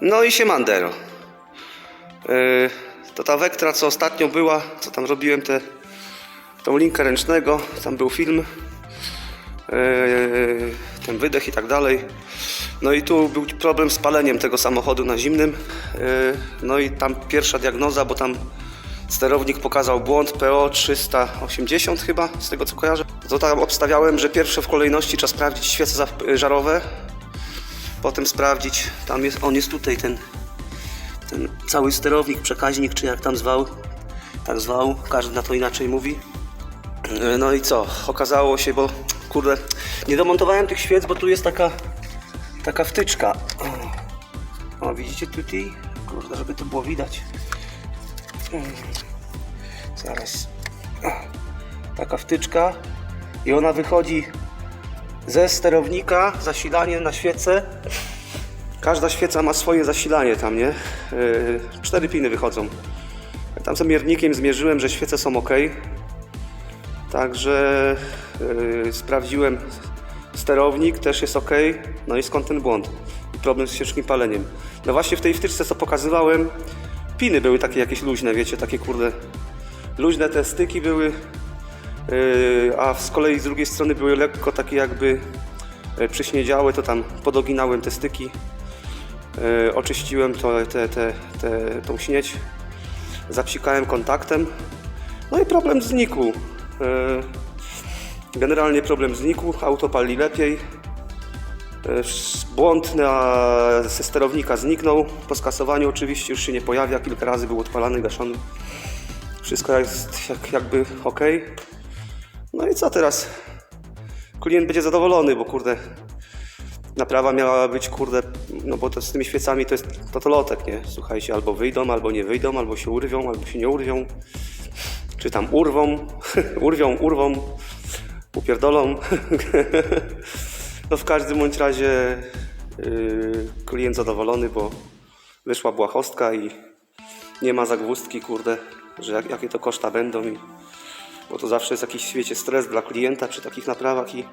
No i siemandero. Yy, to ta Vectra, co ostatnio była, co tam robiłem, te, tą linkę ręcznego, tam był film, yy, ten wydech i tak dalej. No i tu był problem z paleniem tego samochodu na zimnym. Yy, no i tam pierwsza diagnoza, bo tam sterownik pokazał błąd PO 380 chyba, z tego co kojarzę. To tam obstawiałem, że pierwsze w kolejności trzeba sprawdzić świece żarowe, potem sprawdzić, tam jest, on jest tutaj, ten, ten cały sterownik, przekaźnik, czy jak tam zwał, tak zwał, każdy na to inaczej mówi. E, No i co, okazało się, bo kurde, nie domontowałem tych świec, bo tu jest taka, taka wtyczka. O, widzicie tutaj? Kurde, żeby to było widać. Mm. Zaraz. Taka wtyczka i ona wychodzi ze sterownika, zasilanie na świecę. Każda świeca ma swoje zasilanie tam, nie? Yy, cztery piny wychodzą. Tam sobie miernikiem zmierzyłem, że świece są ok. Także yy, sprawdziłem sterownik, też jest ok. No i skąd ten błąd? I problem z ciężkim paleniem. No właśnie w tej wtyczce, co pokazywałem, piny były takie jakieś luźne, wiecie, takie kurde. Luźne te styki były, a z kolei z drugiej strony były lekko takie jakby yy, przyśniedziałe, to tam podoginałem te styki, yy, oczyściłem to, te, te, te, tą śnieć, zapsikałem kontaktem, no i problem znikł. Yy, Generalnie problem znikł, auto pali lepiej, Yy, Błąd na, ze sterownika zniknął, po skasowaniu oczywiście już się nie pojawia, kilka razy był odpalany, gaszony. Wszystko jest jak, jakby ok. No i co teraz? Klient będzie zadowolony, bo kurde, naprawa miała być kurde, no bo to z tymi świecami to jest totolotek, nie? Słuchajcie, albo wyjdą, albo nie wyjdą, albo się urwią, albo się nie urwią. Czy tam urwą, urwią, urwą, upierdolą. no w każdym bądź razie yy, klient zadowolony, bo wyszła błahostka i nie ma zagwózdki, kurde, że jak, jakie to koszta będą i bo to zawsze jest jakiś świecie stres dla klienta przy takich naprawach i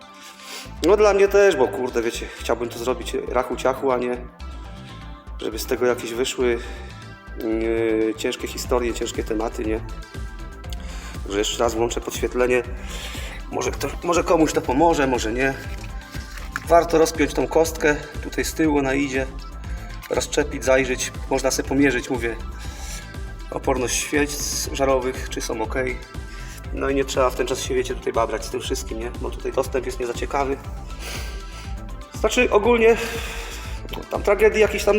no dla mnie też, bo kurde, wiecie, chciałbym to zrobić rachu ciachu, a nie żeby z tego jakieś wyszły yy, ciężkie historie, ciężkie tematy, nie? Że jeszcze raz włączę podświetlenie. Może, ktoś, może komuś to pomoże, może nie. Warto rozpiąć tą kostkę, tutaj z tyłu ona idzie, rozczepić, zajrzeć, można sobie pomierzyć, mówię, oporność świec żarowych, czy są ok. No i nie trzeba w ten czas się, wiecie, tutaj babrać z tym wszystkim, nie? Bo tutaj dostęp jest nie za ciekawy. Znaczy ogólnie no, tam tragedii jakiejś tam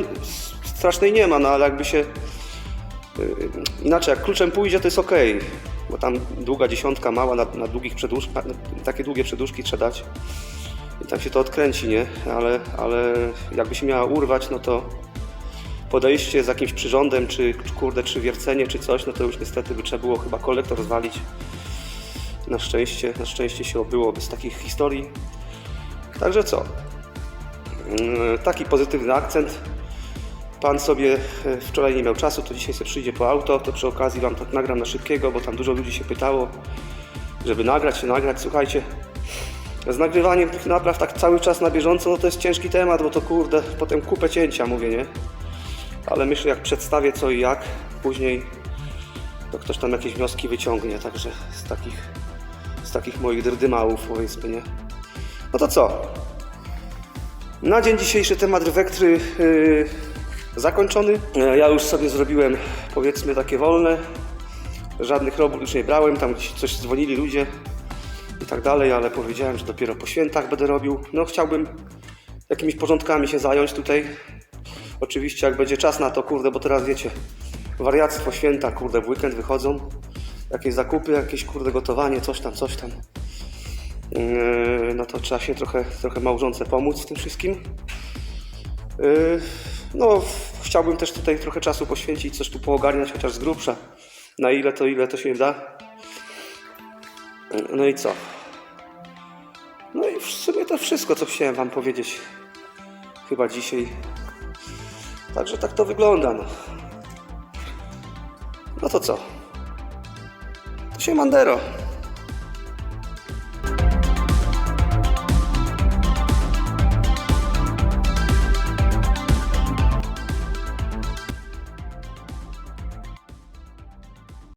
strasznej nie ma, no ale jakby się yy, inaczej, jak kluczem pójdzie, to jest ok. Bo tam długa dziesiątka, mała, na, na długich przedłużkach, takie długie przedłużki trzeba dać. I tam się to odkręci, nie? Ale, ale jakby się miała urwać, no to podejście z jakimś przyrządem, czy kurde, czy wiercenie, czy coś, no to już niestety by trzeba było chyba kolektor zwalić. Na szczęście, na szczęście się obyło bez takich historii. Także co? Mm, Taki pozytywny akcent. Pan sobie e, wczoraj nie miał czasu, to dzisiaj sobie przyjdzie po auto, to przy okazji Wam tak nagram na szybkiego, bo tam dużo ludzi się pytało, żeby nagrać się, nagrać. Słuchajcie, z nagrywaniem tych napraw tak cały czas na bieżąco, no to jest ciężki temat, bo to kurde, potem kupę cięcia mówię, nie? ale myślę jak przedstawię co i jak później to ktoś tam jakieś wnioski wyciągnie, także z takich, z takich moich drdymałów powiedzmy, nie? No to co? Na dzień dzisiejszy temat Wektry yy, zakończony. E, Ja już sobie zrobiłem powiedzmy takie wolne, żadnych robót już nie brałem, tam coś dzwonili ludzie i tak dalej, ale powiedziałem, że dopiero po świętach będę robił. No chciałbym jakimiś porządkami się zająć tutaj, Oczywiście jak będzie czas na to, kurde, bo teraz wiecie, wariactwo, święta, kurde, w weekend wychodzą, jakieś zakupy, jakieś, kurde, gotowanie, coś tam, coś tam. Yy, no to trzeba się trochę, trochę małżonce pomóc w tym wszystkim. Yy, no, chciałbym też tutaj trochę czasu poświęcić, coś tu poogarniać, chociaż z grubsza. Na ile to, ile to się da. No i co? No i w sumie to wszystko, co chciałem Wam powiedzieć. Chyba dzisiaj. Także tak to wygląda. No, no to co? To się Mandero.